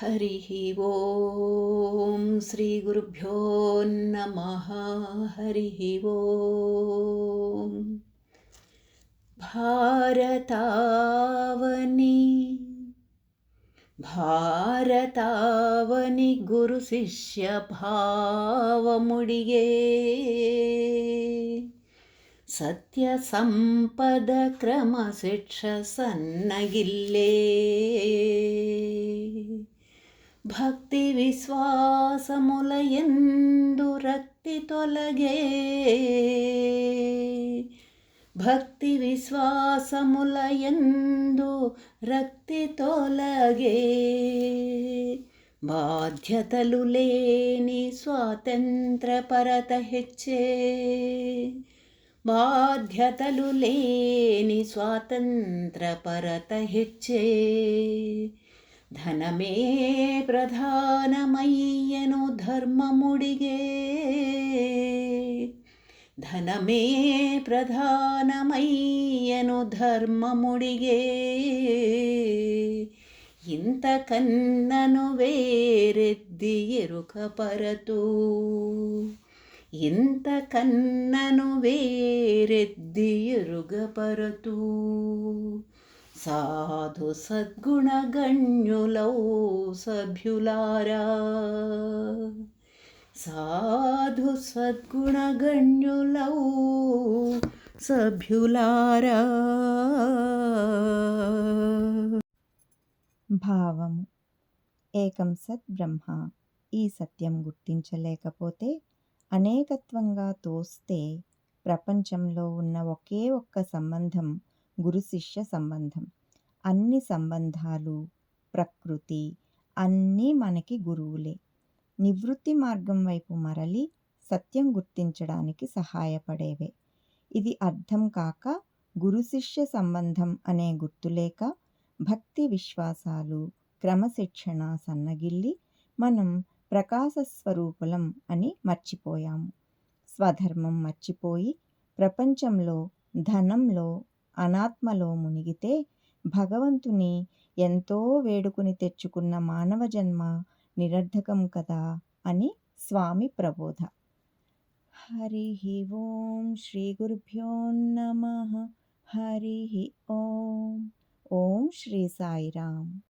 हरिः ॐ श्रीगुरुभ्यो नमः हरिः ॐ भारतावनि भारतावनि गुरुशिष्यभावमुडिये सत्यसम्पदक्रमशिक्षसन्नगिल्ले భక్తి విశ్వాసములయందు రక్తి తొలగే. భక్తి విశ్వాసములయందు రక్తి తొలగే. బాధ్యతలు లేని స్వాతంత్ర పరత హెచ్చే బాధ్యతలు లేని స్వాతంత్ర హెచ్చే ధనమే ప్రధానమయ్యను ధర్మముడిగే ధనమే ప్రధానమయ్యను ధర్మముడిగే ఇంతకన్నను వేరెద్ది ఎరుక పరతూ ఇంతకన్నను వేరెద్ది ఎరుగపరతూ సాధు సద్గుణగణ్యులౌ సభ్యులారా. సాధు సద్గుణగణ్యులౌ సభ్యులారా. భావము. ఏకం సత్ బ్రహ్మ. ఈ సత్యం గుర్తించలేకపోతే అనేకత్వంగా తోస్తే ప్రపంచంలో ఉన్న ఒకే ఒక్క సంబంధం గురు శిష్య సంబంధం. అన్ని సంబంధాలు ప్రకృతి అన్నీ మనకి గురువులే. నివృత్తి మార్గం వైపు మరలి సత్యం గుర్తించడానికి సహాయపడేవే. ఇది అర్థం కాక గురు శిష్య సంబంధం అనే గుర్తులేక భక్తి విశ్వాసాలు క్రమశిక్షణ సన్నగిల్లి మనం ప్రకాశ స్వరూపులం అని మర్చిపోయాము. స్వధర్మం మర్చిపోయి ప్రపంచంలో ధనంలో అనాత్మలో మునిగితే భగవంతుని ఎంతో వేడుకుని తెచ్చుకున్న మానవ జన్మ నిరర్ధకం కదా అని స్వామి ప్రబోధ. హరి ఓం శ్రీ గురుభ్యో నమ. హరి ఓం. ఓం శ్రీ సాయిరామ్.